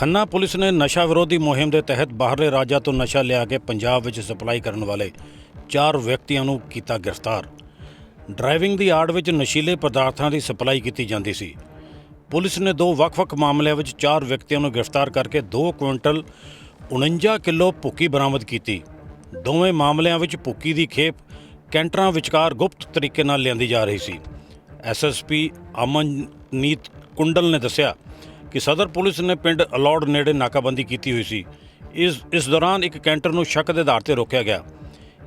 Khanna police ਨੇ ਨਸ਼ਾ ਵਿਰੋਧੀ ਮੁਹਿੰਮ ਦੇ ਤਹਿਤ ਬਾਹਰਲੇ ਰਾਜਾਂ ਤੋਂ ਨਸ਼ਾ ਲਿਆ ਕੇ ਪੰਜਾਬ ਵਿੱਚ ਸਪਲਾਈ ਕਰਨ ਵਾਲੇ ਚਾਰ ਵਿਅਕਤੀਆਂ ਨੂੰ ਕੀਤਾ ਗ੍ਰਿਫਤਾਰ। ਡਰਾਈਵਿੰਗ ਦੀ ਆੜ ਵਿੱਚ ਨਸ਼ੀਲੇ ਪਦਾਰਥਾਂ ਦੀ ਸਪਲਾਈ ਕੀਤੀ ਜਾਂਦੀ ਸੀ। ਪੁਲਿਸ ਨੇ ਦੋ ਵੱਖ-ਵੱਖ ਮਾਮਲਿਆਂ ਵਿੱਚ ਚਾਰ ਵਿਅਕਤੀਆਂ ਨੂੰ ਗ੍ਰਿਫਤਾਰ ਕਰਕੇ 2 ਕੁਇੰਟਲ 49 ਕਿਲੋ ਭੁੱਕੀ ਬਰਾਮਦ ਕੀਤੀ। ਦੋਵੇਂ ਮਾਮਲਿਆਂ ਵਿੱਚ ਭੁੱਕੀ ਦੀ ਖੇਪ ਕੈਂਟਰਾਂ ਵਿਚਕਾਰ ਗੁਪਤ ਤਰੀਕੇ ਨਾਲ ਲਿਆਂਦੀ ਜਾ ਰਹੀ ਸੀ। ਐਸਐਸਪੀ ਅਮਨਨੀਤ ਕੁੰਡਲ ਨੇ ਦੱਸਿਆ ਕਿ ਸਦਰ ਪੁਲਿਸ ਨੇ ਪਿੰਡ ਅਲੌੜ ਨੇੜੇ ਨਾਕਾਬੰਦੀ ਕੀਤੀ ਹੋਈ ਸੀ। ਇਸ ਇਸ ਦੌਰਾਨ ਇੱਕ ਕੈਂਟਰ ਨੂੰ ਸ਼ੱਕ ਦੇ ਆਧਾਰ ਤੇ ਰੋਕਿਆ ਗਿਆ।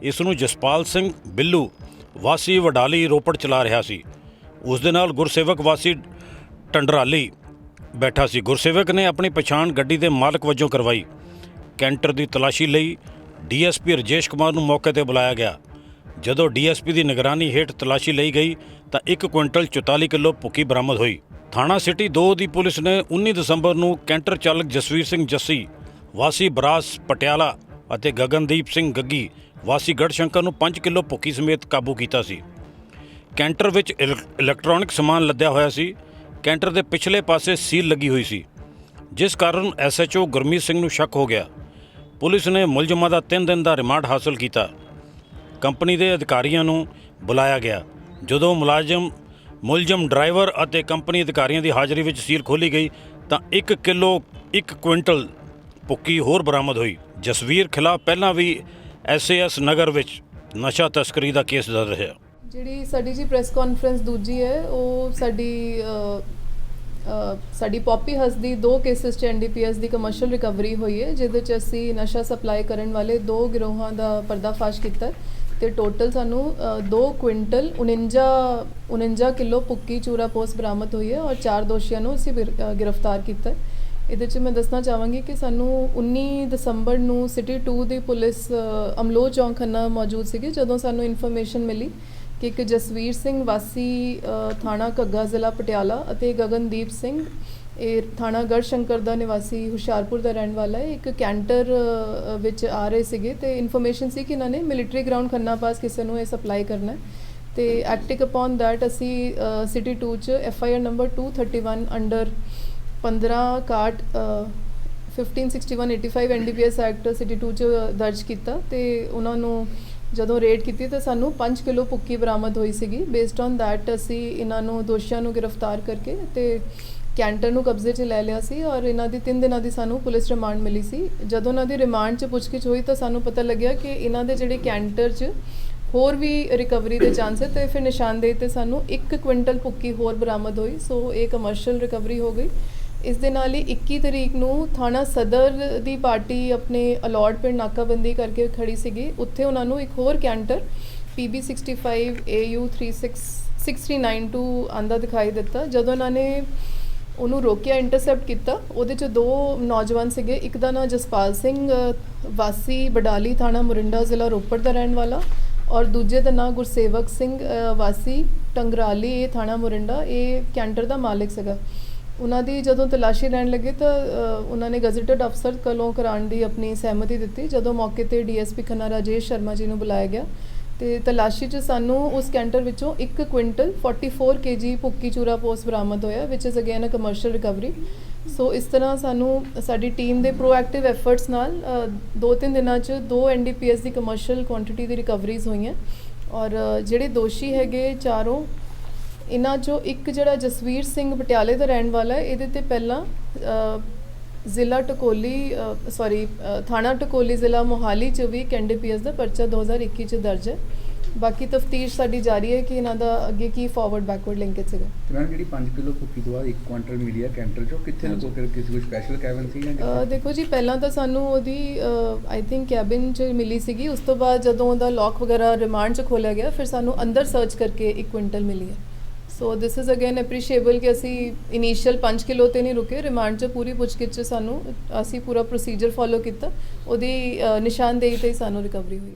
ਇਸ ਨੂੰ ਜਸਪਾਲ ਸਿੰਘ, ਬਿੱਲੂ, ਵਾਸੀ ਵਡਾਲੀ, ਰੋਪੜ ਚਲਾ ਰਿਹਾ ਸੀ। ਉਸ ਦੇ ਨਾਲ ਗੁਰਸੇਵਕ ਵਾਸੀ ਟੰਡਰਾਲੀ ਬੈਠਾ ਸੀ। ਗੁਰਸੇਵਕ ਨੇ ਆਪਣੀ ਪਛਾਣ ਗੱਡੀ ਦੇ ਮਾਲਕ ਵਜੋਂ ਕਰਵਾਈ। ਕੈਂਟਰ ਦੀ ਤਲਾਸ਼ੀ ਲਈ ਡੀਐਸਪੀ ਰਜੇਸ਼ ਕੁਮਾਰ ਨੂੰ ਮੌਕੇ ਤੇ ਬੁਲਾਇਆ ਗਿਆ। ਜਦੋਂ ਡੀਐਸਪੀ ਦੀ ਨਿਗਰਾਨੀ ਹੇਠ ਤਲਾਸ਼ੀ ਲਈ ਗਈ, ਤਾਂ 1 ਕੁਇੰਟਲ 44 ਕਿਲੋ ਭੁੱਕੀ ਬਰਾਮਦ ਹੋਈ। ਥਾਣਾ ਸਿਟੀ 2 ਦੀ ਪੁਲਿਸ ਨੇ 19 ਦਸੰਬਰ ਨੂੰ ਕੈਂਟਰ ਚਾਲਕ ਜਸਵੀਰ ਸਿੰਘ ਜੱਸੀ, ਵਾਸੀ ਬਰਾਸ ਪਟਿਆਲਾ ਅਤੇ ਗਗਨਦੀਪ ਸਿੰਘ ਗੱਗੀ, ਵਾਸੀ ਗੜਸ਼ੰਕਰ ਨੂੰ 5 ਕਿਲੋ ਭੁੱਕੀ ਸਮੇਤ ਕਾਬੂ ਕੀਤਾ ਸੀ। ਕੈਂਟਰ ਵਿੱਚ ਇਲੈਕ- ਇਲੈਕਟ੍ਰੋਨਿਕ ਸਮਾਨ ਲੱਦਿਆ ਹੋਇਆ ਸੀ। ਕੈਂਟਰ ਦੇ ਪਿਛਲੇ ਪਾਸੇ ਸੀਲ ਲੱਗੀ ਹੋਈ ਸੀ। ਜਿਸ ਕਾਰਨ ਐਸਐਚਓ ਗੁਰਮੀਤ ਸਿੰਘ ਨੂੰ ਸ਼ੱਕ ਹੋ ਗਿਆ। ਪੁਲਿਸ ਨੇ ਮੁਲਜ਼ਮਾਂ ਦਾ 3 ਦਿਨ ਦਾ ਰਿਮਾਂਡ ਹਾਸਲ ਕੀਤਾ। ਕੰਪਨੀ ਦੇ ਅਧਿਕਾਰੀਆਂ ਨੂੰ ਬੁਲਾਇਆ ਗਿਆ। ਜਦੋਂ ਮੁਲਾਜ਼ਮ ਮੁਲਜ਼ਮ, ਡਰਾਈਵਰ ਅਤੇ ਕੰਪਨੀ ਅਧਿਕਾਰੀਆਂ ਦੀ ਹਾਜ਼ਰੀ ਵਿੱਚ ਸੀਲ ਖੋਲੀ ਗਈ ਤਾਂ 1 ਕਿਲੋ 1 ਕੁਇੰਟਲ ਭੁੱਕੀ ਹੋਰ ਬਰਾਮਦ ਹੋਈ। ਜਸਵੀਰ ਖਿਲਾਫ ਪਹਿਲਾਂ ਵੀ ਐਸਏਐਸ ਨਗਰ ਵਿੱਚ ਨਸ਼ਾ ਤਸਕਰੀ ਦਾ ਕੇਸ ਦਰਜ ਹੈ ਜਿਹੜੀ ਸਾਡੀ ਜੀ ਪ੍ਰੈਸ ਕਾਨਫਰੰਸ ਦੂਜੀ ਹੈ, ਉਹ ਸਾਡੀ ਸਾਡੀ ਪੌਪੀ ਹਸ ਦੀ ਦੋ ਕੇਸਿਸ ਚ ਐਨਡੀਪੀਐਸ ਦੀ ਕਮਰਸ਼ੀਅਲ ਰਿਕਵਰੀ ਹੋਈ ਹੈ, ਜਿਹਦੇ ਚ ਅਸੀਂ ਨਸ਼ਾ ਸਪਲਾਈ ਕਰਨ ਵਾਲੇ ਦੋ ਗਿਰੋਹਾਂ ਦਾ ਪਰਦਾਫਾਸ਼ ਕੀਤਾ ਤੇ ਟੋਟਲ ਸਾਨੂੰ 2 ਕੁਇੰਟਲ 49 49 ਕਿਲੋ ਪੁੱਕੀ ਚੂਰਾ ਪੋਸ ਬਰਾਮਦ ਹੋਈ ਹੈ ਔਰ ਚਾਰ ਦੋਸ਼ੀਆਂ ਨੂੰ ਅਸੀਂ ਬਿਰ- ਗ੍ਰਿਫਤਾਰ ਕੀਤਾ ਇਹਦੇ ਚ ਮੈਂ ਦੱਸਣਾ ਚਾਹਾਂਗੀ ਕਿ ਸਾਨੂੰ 19 ਦਸੰਬਰ ਨੂੰ ਸਿਟੀ 2 ਦੀ ਪੁਲਿਸ ਅ, ਅਮਲੋ ਚੌਂਕ ਖੰਨਾ ਮੌਜੂਦ ਸੀਗੀ ਜਦੋਂ ਸਾਨੂੰ ਇਨਫੋਰਮੇਸ਼ਨ ਮਿਲੀ ਕਿ ਇੱਕ ਜਸਵੀਰ ਸਿੰਘ ਵਾਸੀ ਥਾਣਾ ਘੱਗਾ ਜ਼ਿਲ੍ਹਾ ਪਟਿਆਲਾ ਅਤੇ ਗਗਨਦੀਪ ਸਿੰਘ ਇਹ ਥਾਣਾ ਗੜਸ਼ੰਕਰ ਦਾ ਨਿਵਾਸੀ ਹੁਸ਼ਿਆਰਪੁਰ ਦਾ ਰਹਿਣ ਵਾਲਾ ਹੈ। ਇੱਕ ਕੈਂਟਰ ਵਿੱਚ ਆ ਰਹੇ ਸੀਗੇ ਤੇ ਇਨਫੋਰਮੇਸ਼ਨ ਸੀ ਕਿ ਇਹਨਾਂ ਨੇ ਮਿਲਟਰੀ ਗਰਾਊਂਡ ਖੰਨਾ ਪਾਸ ਕਿਸੇ ਨੂੰ ਇਹ ਸਪਲਾਈ ਕਰਨਾ ਹੈ। ਤੇ ਐਕਟਿੰਗ ਅਪਨ ਦੈਟ ਅਸੀਂ ਸਿਟੀ 2 ਚ F I R number 231 under 15 ਕਾਟ 156185 ਐਨਡੀਪੀਐਸ ਐਕਟ ਸਿਟੀ 2 ਚ ਦਰਜ ਕੀਤਾ ਤੇ ਉਹਨਾਂ ਨੂੰ ਜਦੋਂ ਰੇਡ ਕੀਤੀ ਤਾਂ ਸਾਨੂੰ 5 ਕਿਲੋ ਪੁੱਕੀ ਬਰਾਮਦ ਹੋਈ ਸੀਗੀ। ਬੇਸਡ ਔਨ ਦੈਟ ਅਸੀਂ ਇਹਨਾਂ ਨੂੰ ਦੋਸ਼ੀਆਂ ਨੂੰ ਗ੍ਰਿਫਤਾਰ ਕਰਕੇ ਤੇ ਕੈਂਟਰ ਨੂੰ ਕਬਜ਼ੇ 'ਚ ਲੈ ਲਿਆ ਸੀ ਔਰ ਇਹਨਾਂ ਦੀ 3 ਦਿਨਾਂ ਦੀ ਸਾਨੂੰ ਪੁਲਿਸ ਰਿਮਾਂਡ ਮਿਲੀ ਸੀ। ਜਦੋਂ ਉਹਨਾਂ ਦੀ ਰਿਮਾਂਡ 'ਚ ਪੁੱਛਗਿੱਛ ਹੋਈ ਤਾਂ ਸਾਨੂੰ ਪਤਾ ਲੱਗਿਆ ਕਿ ਇਹਨਾਂ ਦੇ ਜਿਹੜੇ ਕੈਂਟਰ 'ਚ ਹੋਰ ਵੀ ਰਿਕਵਰੀ ਦੇ ਚਾਂਸ ਹੈ ਤੇ ਫਿਰ ਨਿਸ਼ਾਨਦੇਹੀ ਤੇ ਸਾਨੂੰ 1 ਕੁਇੰਟਲ ਭੁੱਕੀ ਹੋਰ ਬਰਾਮਦ ਹੋਈ, ਸੋ ਇਹ ਕਮਰਸ਼ੀਅਲ ਰਿਕਵਰੀ ਹੋ ਗਈ। ਇਸ ਦੇ ਨਾਲ ਹੀ 21 ਤਰੀਕ ਨੂੰ ਥਾਣਾ ਸਦਰ ਦੀ ਪਾਰਟੀ ਆਪਣੇ ਅਲਾਟ ਪਿੰਡ ਨਾਕਾਬੰਦੀ ਕਰਕੇ ਖੜੀ ਸੀਗੀ। ਉੱਥੇ ਉਹਨਾਂ ਨੂੰ ਇੱਕ ਹੋਰ ਕੈਂਟਰ PB65 AU 6392 ਆਂਦਾ ਦਿਖਾਈ ਦਿੱਤਾ। ਜਦੋਂ ਉਹਨਾਂ ਨੇ ਉਹਨੂੰ ਰੋਕਿਆ ਇੰਟਰਸੈਪਟ ਕੀਤਾ। ਉਹਦੇ ਚ ਦੋ ਨੌਜਵਾਨ ਸੀਗੇ। ਇੱਕ ਦਾ ਨਾਂ ਜਸਪਾਲ ਸਿੰਘ ਵਾਸੀ ਬਡਾਲੀ ਥਾਣਾ ਮੁਰਿੰਡਾ ਜ਼ਿਲ੍ਹਾ ਰੋਪੜ ਦਾ ਰਹਿਣ ਵਾਲਾ। ਔਰ ਦੂਜੇ ਦਾ ਨਾਂ ਗੁਰਸੇਵਕ ਸਿੰਘ ਵਾਸੀ ਟੰਗਰਾਲੀ ਇਹ ਥਾਣਾ ਮੁਰਿੰਡਾ। ਇਹ ਕੈਂਟਰ ਦਾ ਮਾਲਕ ਸੀਗਾ। ਉਹਨਾਂ ਦੀ ਜਦੋਂ ਤਲਾਸ਼ੀ ਲੈਣ ਲੱਗੇ ਤਾਂ ਉਹਨਾਂ ਨੇ ਗਜ਼ਟਡ ਅਫਸਰ ਕੋਲੋਂ ਕਰਾਉਣ ਦੀ ਆਪਣੀ ਸਹਿਮਤੀ ਦਿੱਤੀ। ਜਦੋਂ ਮੌਕੇ ਤੇ ਡੀਐਸਪੀ ਖੰਨਾ ਰਾਜੇਸ਼ ਸ਼ਰਮਾ ਜੀ ਨੂੰ ਬੁਲਾਇਆ ਗਿਆ ਤੇ ਤਲਾਸ਼ੀ 'ਚ ਸਾਨੂੰ ਉਸ ਕੈਂਟਰ ਵਿੱਚੋਂ 1 ਕੁਇੰਟਲ 44 ਕੇਜੀ ਭੁੱਕੀ ਚੂਰਾ ਪੋਸ ਬਰਾਮਦ ਹੋਇਆ which is again a commercial recovery so ਇਸ ਤਰ੍ਹਾਂ ਸਾਨੂੰ ਸਾਡੀ ਟੀਮ ਦੇ ਪ੍ਰੋਐਕਟਿਵ ਐਫਰਟਸ ਨਾਲ ਦੋ ਤਿੰਨ ਦਿਨਾਂ 'ਚ ਦੋ ਐਨਡੀਪੀਐਸ ਦੀ ਕਮਰਸ਼ੀਅਲ ਕੁਆਂਟੀਟੀ ਦੀ ਰਿਕਵਰੀਜ਼ ਹੋਈਆਂ। ਔਰ ਜਿਹੜੇ ਦੋਸ਼ੀ ਹੈਗੇ ਚਾਰੋਂ, ਇਹਨਾਂ ਚੋਂ ਇੱਕ ਜਿਹੜਾ ਜਸਵੀਰ ਸਿੰਘ ਪਟਿਆਲੇ ਦਾ ਰਹਿਣ ਵਾਲਾ ਹੈ, ਇਹਦੇ ਤੇ ਪਹਿਲਾਂ ਜ਼ਿਲ੍ਹਾ ਟਕੋਲੀ ਸੌਰੀ ਥਾਣਾ ਟਕੋਲੀ ਜ਼ਿਲ੍ਹਾ ਮੋਹਾਲੀ ਚ ਵੀ ਕੈਂਡੀਪੀਐਸ ਦਾ ਪਰਚਾ 2021 ਚ ਦਰਜ ਹੈ। ਬਾਕੀ ਤਫਤੀਸ਼ ਸਾਡੀ ਜਾਰੀ ਹੈ ਕਿ ਇਹਨਾਂ ਦਾ ਅੱਗੇ ਕੀ ਫਾਰਵਰਡ ਬੈਕਵਰਡ ਲਿੰਕੇਜ ਸੀਗਾ। ਤੇ ਮੈਮ ਜਿਹੜੀ 5 ਕਿਲੋ ਭੁੱਕੀ ਤੋਂ ਬਾਅਦ 1 ਕੁਇੰਟਲ ਮਿਲੀ ਕੈਂਟਰ ਚੋਂ ਕਿੱਥੇ ਲੁਕੋ ਕੇ ਕਿਸੇ ਕੋਈ ਸਪੈਸ਼ਲ ਕੈਬਨ ਸੀ ਜਾਂ? ਦੇਖੋ ਜੀ ਪਹਿਲਾਂ ਤਾਂ ਸਾਨੂੰ ਉਹਦੀ ਆਈ ਥਿੰਕ ਕੈਬਿਨ 'ਚ ਮਿਲੀ ਸੀਗੀ। ਉਸ ਤੋਂ ਬਾਅਦ ਜਦੋਂ ਉਹਦਾ ਲੌਕ ਵਗੈਰਾ ਰਿਮਾਂਡ 'ਚ ਖੋਲਿਆ ਗਿਆ ਫਿਰ ਸਾਨੂੰ ਅੰਦਰ ਸਰਚ ਕਰਕੇ 1 ਕੁਇੰਟਲ ਮਿਲੀ ਹੈ। ਸੋ ਦਿਸ ਇਜ਼ ਅਗੇਨ ਐਪਰੀਸ਼ੀਏਬਲ ਕਿ ਅਸੀਂ ਇਨੀਸ਼ੀਅਲ 5 ਕਿਲੋ ਤੇ ਨਹੀਂ ਰੁਕੇ ਰਿਮਾਂਡ 'ਚ ਪੂਰੀ ਪੁੱਛਗਿੱਛ 'ਚ ਸਾਨੂੰ ਅਸੀਂ ਪੂਰਾ ਪ੍ਰੋਸੀਜਰ ਫੋਲੋ ਕੀਤਾ ਉਹਦੀ ਨਿਸ਼ਾਨਦੇਹੀ ਤੇ ਹੀ ਸਾਨੂੰ ਰਿਕਵਰੀ ਹੋਈ